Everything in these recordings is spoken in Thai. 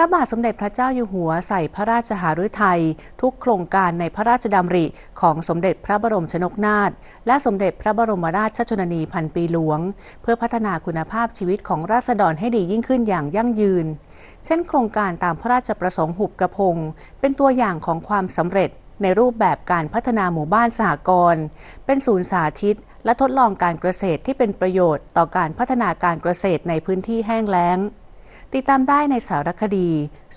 ระบาทสมเด็จพระเจ้าอยู่หัวใส่พระราชหฤทัยทุกโครงการในพระราชดำริของสมเด็จพระบรมชนกนาถและสมเด็จพระบรมราชชนนีพันปีหลวง เพื่อพัฒนาคุณภาพชีวิตของราษฎรให้ดียิ่งขึ้นอย่างยั่งยืน เช่นโครงการตามพระราชประสงค์หุบกระพง เป็นตัวอย่างของความสำเร็จในรูปแบบการพัฒนาหมู่บ้านสหกรณ์เป็นศูนย์สาธิต และทดลองการเกษตรที่เป็นประโยชน์ต่อการพัฒนาการเกษตรในพื้นที่แห้งแล้ง ติดตามได้ในสารคดี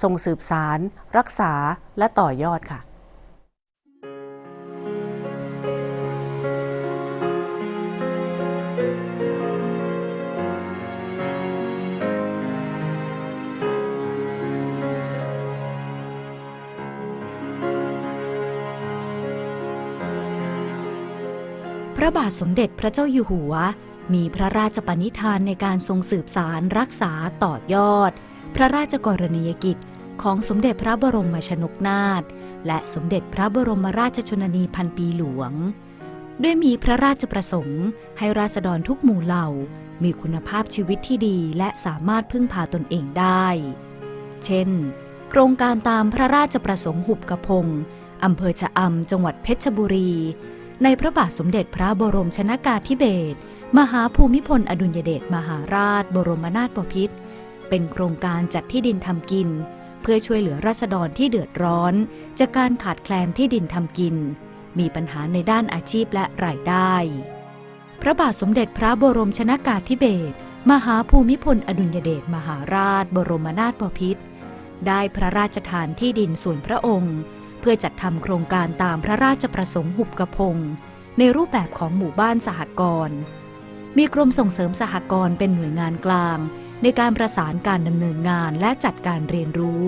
ทรงสืบสาร รักษาและต่อยอดค่ะพระบาทสมเด็จพระเจ้าอยู่หัว มีพระราชปณิธานในการทรงสืบสารรักษาต่อยอด พระราชกรณียกิจของสมเด็จพระบรมชนกนาถและสมเด็จพระบรมราชชนนีพันปีหลวง ด้วยมีพระราชประสงค์ให้ราษฎรทุกหมู่เหล่า มีคุณภาพชีวิตที่ดีและสามารถพึ่งพาตนเองได้ เช่น โครงการตามพระราชประสงค์หุบกระพงอำเภอชะอำจังหวัดเพชรบุรี ในพระบาทสมเด็จพระบรมชนากาธิเบศรมหาภูมิพลอดุลยเดชมหาราช บรมนาถบพิตรเป็นโครงการจัดที่ดินทำกิน เพื่อช่วยเหลือราษฎรที่เดือดร้อน จากการขาดแคลนที่ดินทำกิน มีปัญหาในด้านอาชีพและรายได้ พระบาทสมเด็จพระบรมชนากาธิเบศรมหาภูมิพลอดุลยเดชมหาราช บรมนาถบพิตรได้พระราชทานที่ดินส่วนพระองค์ เพื่อจัดทำโครงการตามพระราชประสงค์หุบกระพง ในรูปแบบของหมู่บ้านสหกรณ์มีกรมส่งเสริมสหกรณ์เป็นหน่วยงานกลาง ในการประสานการดำเนินงานและจัดการเรียนรู้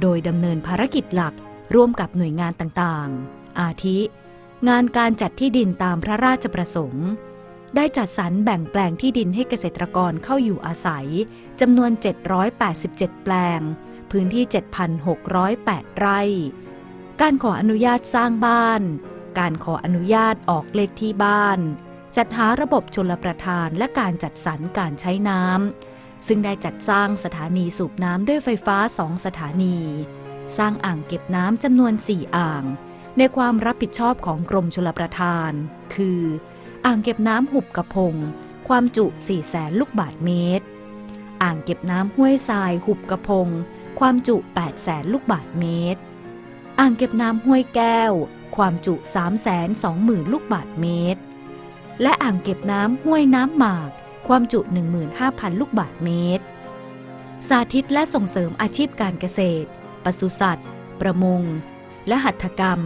โดยดำเนินภารกิจหลักร่วมกับหน่วยงานต่างๆ อาทิ งานการจัดที่ดินตามพระราชประสงค์ ได้จัดสรรแบ่งแปลงที่ดินให้เกษตรกรเข้าอยู่อาศัยจำนวน 787 แปลง พื้นที่ 7,608 ไร่ การขออนุญาตสร้างบ้าน การขออนุญาตออกเลขที่บ้าน จัดหาระบบชลประทานและการจัดสรรการใช้น้ำ ซึ่งได้จัดสร้างสถานีสูบน้ำด้วยไฟฟ้าสองสถานี สร้างอ่างเก็บน้ำจำนวน 4 อ่าง ในความรับผิดชอบของกรมชลประทาน คือ อ่างเก็บน้ำหุบกระพง ความจุ 4 แสนลูกบาทเมตร อ่างเก็บน้ำห้วยทรายหุบกระพง ความจุ 8 แสนลูกบาทเมตร อ่างเก็บน้ำห้วยแก้ว ความจุ 3 2 0 0 0 0 ลูกบาทเมตร และอ่างเก็บน้ำห้วยน้ำหมาก ความจุ 15,000 ลูกบาทเมตร สาธิตและส่งเสริมอาชีพการเกษตร ปศุสัตว์ ประมง และหัตถกรรม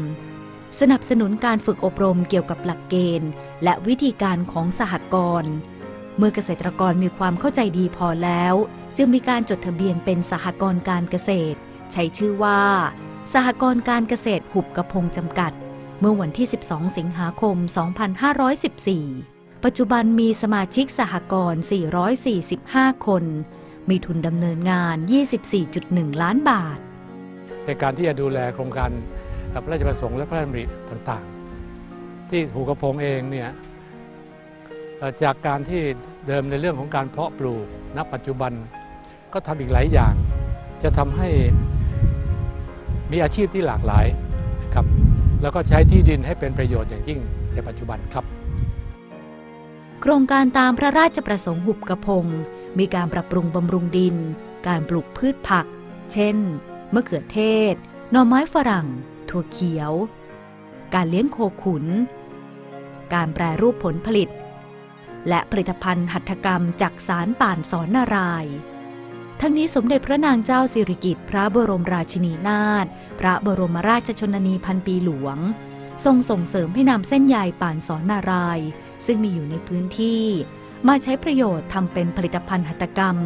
สนับสนุนการฝึกอบรมเกี่ยวกับหลักเกณฑ์ และวิธีการของสหกรณ์เมื่อเกษตรกรมีความเข้าใจดีพอแล้ว จึงมีการจดทะเบียนเป็นสหกรณ์การเกษตร ใช้ชื่อว่า สหกรณ์การเกษตรหุบกระพงจำกัด เมื่อวันที่ 12 สิงหาคม 2514 ปัจจุบันมีสมาชิกสหกรณ์ 445 คน มีทุนดำเนินงาน 24.1 ล้านบาท ในการที่จะดูแลโครงการพระราชประสงค์และพระราชดำริต่างๆ ที่หูกระพงเองเนี่ยจากการที่เดิมในเรื่องของการเพาะปลูกณปัจจุบันก็ทำอีกหลายอย่าง จะทำให้ มีอาชีพที่หลากหลายนะครับแล้วก็ใช้ที่ดินให้เป็นประโยชน์อย่างยิ่งในปัจจุบันครับ โครงการตามพระราชประสงค์หุบกระพง มีการปรับปรุงบำรุงดิน การปลูกพืชผัก เช่น มะเขือเทศ หน่อไม้ฝรั่ง ถั่วเขียว การเลี้ยงโคขุน การแปรรูปผลผลิต และผลิตภัณฑ์หัตถกรรมจากสารป่านสอนนารายณ์ ทั้งนี้สมเด็จพระนางเจ้าสิริกิติ์พระบรมราชินีนาถพระบรมราชชนนีพันปีหลวง ทรงส่งเสริมให้นำเส้นใยป่านสอนนาราย ซึ่งมีอยู่ในพื้นที่ มาใช้ประโยชน์ทำเป็นผลิตภัณฑ์หัตถกรรม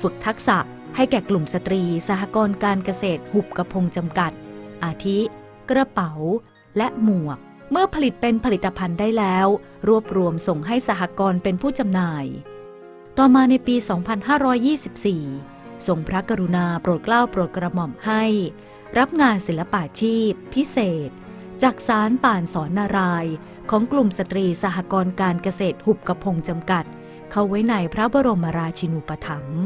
ฝึกทักษะให้แก่กลุ่มสตรีสหกรณ์การเกษตรหุบกระพงจำกัด อาทิ กระเป๋า และหมวก เมื่อผลิตเป็นผลิตภัณฑ์ได้แล้ว รวบรวมส่งให้สหกรณ์เป็นผู้จำหน่าย ต่อมาในปี 2524 ทรงพระกรุณาโปรดเกล้าโปรดกระหม่อมให้ รับงานศิลปาชีพ พิเศษ จากสารป่านสอนนารายณ์ของกลุ่มสตรีสหกรณ์การเกษตรหุบกระพงจำกัด เข้าไว้ในพระบรมราชินูปถัมภ์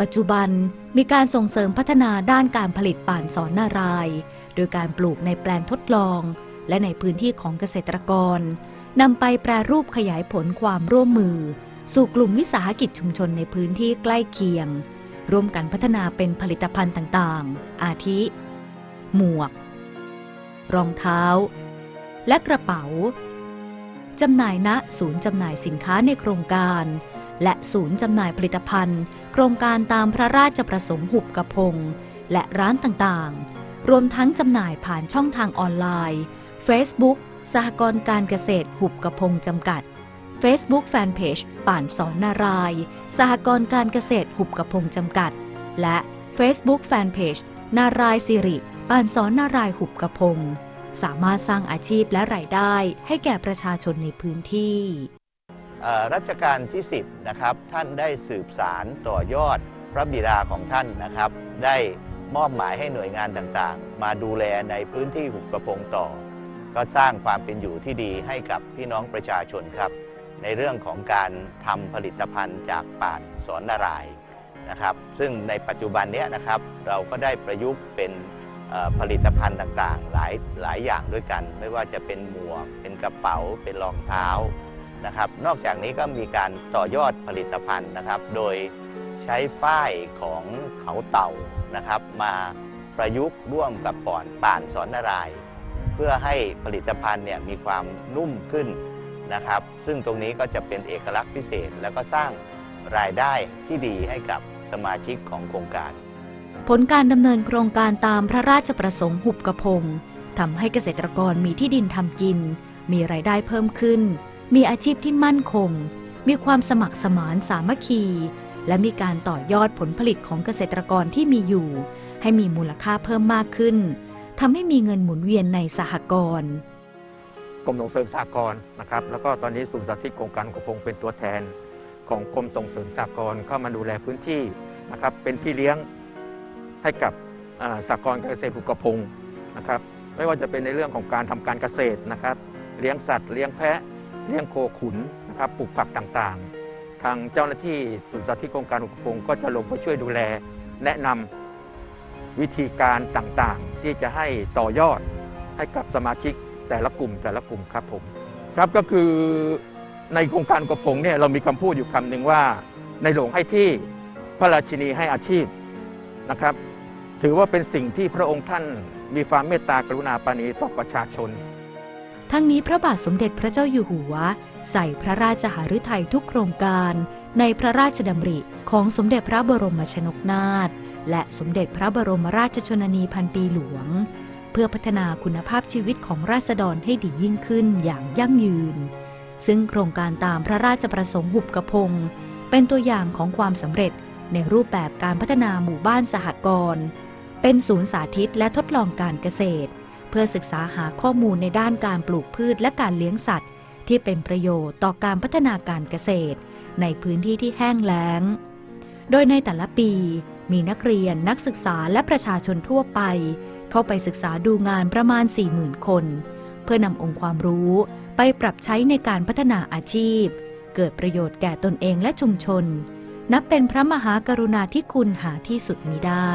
ปัจจุบันมีการส่งเสริมพัฒนาด้านการผลิตป่านสอนนารายณ์โดยการปลูกในแปลงทดลอง และในพื้นที่ของเกษตรกรนำไปแปรรูปขยายผลความร่วมมือ สู่กลุ่มวิสาหกิจชุมชนในพื้นที่ใกล้เคียง ร่วมกันพัฒนาเป็นผลิตภัณฑ์ต่างๆ อาทิ หมวก รองเท้า และกระเป๋าจำหน่ายณศูนย์จำหน่ายสินค้าในโครงการ และศูนย์จำหน่ายผลิตภัณฑ์ โครงการตามพระราชประสงค์หุบกระพง และร้านต่างๆ รวมทั้งจำหน่ายผ่านช่องทางออนไลน์ Facebook สหกรณ์การเกษตรหุบกระพงจำกัด Facebook Fanpage ป่านสอนนาราย สหกรณ์การเกษตรหุบกระพงจำกัด และ Facebook Fanpage นารายสิริป่านสอนนารายหุบกระพง สามารถสร้างอาชีพและรายได้ให้แก่ประชาชนในพื้นที่ รัชกาลที่ 10 นะครับ ท่านได้สืบสารต่อยอดพระบิดาของท่านนะครับ ได้มอบหมายให้หน่วยงานต่างๆ มาดูแลในพื้นที่หุบกระพงต่อ ก็สร้างความเป็นอยู่ที่ดีให้กับพี่น้องประชาชนครับ ในเรื่องของการทำผลิตภัณฑ์จากป่านสอนนารายนะครับซึ่งในปัจจุบันเนี้ยนะครับเราก็ได้ประยุกต์เป็นผลิตภัณฑ์ต่างๆ หลายหลายอย่างด้วยกัน ไม่ว่าจะเป็นหมวก เป็นกระเป๋า เป็นรองเท้านะครับ นอกจากนี้ก็มีการต่อยอดผลิตภัณฑ์นะครับ โดยใช้ฝ้ายของเขาเต่านะครับ มาประยุกต์ร่วมกับป่อนป่านสอนนาราย เพื่อให้ผลิตภัณฑ์เนี่ยมีความนุ่มขึ้น นะครับ ซึ่งตรงนี้ก็จะเป็นเอกลักษณ์พิเศษ แล้วก็สร้างรายได้ที่ดีให้กับสมาชิกของโครงการ ผลการดำเนินโครงการตามพระราชประสงค์หุบกระพงทำให้เกษตรกรมีที่ดินทำกิน มีรายได้เพิ่มขึ้น มีอาชีพที่มั่นคง มีความสมัครสมานสามัคคี และมีการต่อยอดผลผลิตของเกษตรกรที่มีอยู่ ให้มีมูลค่าเพิ่มมากขึ้นทำให้มีเงินหมุนเวียนในสหกรณ์ กรมส่งเสริมสหกรณ์นะครับแล้วก็ตอนนี้ศูนย์สาธิตโครงการกระพงเป็นตัวแทน ของกรมส่งเสริมสหกรณ์เข้ามาดูแลพื้นที่นะครับเป็นพี่เลี้ยงให้กับสหกรณ์เกษตรภูกระพงนะครับไม่ว่าจะเป็นในเรื่องของการทำการเกษตรนะครับ เลี้ยงสัตว์เลี้ยงแพะเลี้ยงโคขุนนะครับปลูกผักต่างๆ ทางเจ้าหน้าที่ศูนย์สาธิตโครงการกระพงก็จะลงไปช่วยดูแลแนะนำวิธีการต่างๆ ที่จะให้ต่อยอดให้กับสมาชิก แต่ละกลุ่มแต่ละกลุ่มครับผมครับก็คือในโครงการกระพงเนี่ยเรามีคำพูดอยู่คำหนึ่งว่า ในหลวงให้ที่พระราชินีให้อาชีพนะครับ ถือว่าเป็นสิ่งที่พระองค์ท่านมีความเมตตากรุณาปรานีต่อประชาชน ทั้งนี้พระบาทสมเด็จพระเจ้าอยู่หัว ใส่พระราชหฤทัยทุกโครงการ ในพระราชดำริของสมเด็จพระบรมชนกนาถและสมเด็จพระบรมราชชนนีพันปีหลวง เพื่อพัฒนาคุณภาพชีวิตของราษฎรให้ดียิ่งขึ้นอย่างยั่งยืน ซึ่งโครงการตามพระราชประสงค์หุบกระพง เป็นตัวอย่างของความสำเร็จในรูปแบบการพัฒนาหมู่บ้านสหกรณ์เป็นศูนย์สาธิตและทดลองการเกษตร เพื่อศึกษาหาข้อมูลในด้านการปลูกพืชและการเลี้ยงสัตว์ ที่เป็นประโยชน์ต่อการพัฒนาการเกษตร ในพื้นที่ที่แห้งแล้ง โดยในแต่ละปี มีนักเรียนนักศึกษาและประชาชนทั่วไป เข้าไปศึกษาดูงานประมาณ 40,000 คน เพื่อนำองค์ความรู้ไปปรับใช้ในการพัฒนาอาชีพ เกิดประโยชน์แก่ตนเองและชุมชน นับเป็นพระมหากรุณาธิคุณหาที่สุดมิได้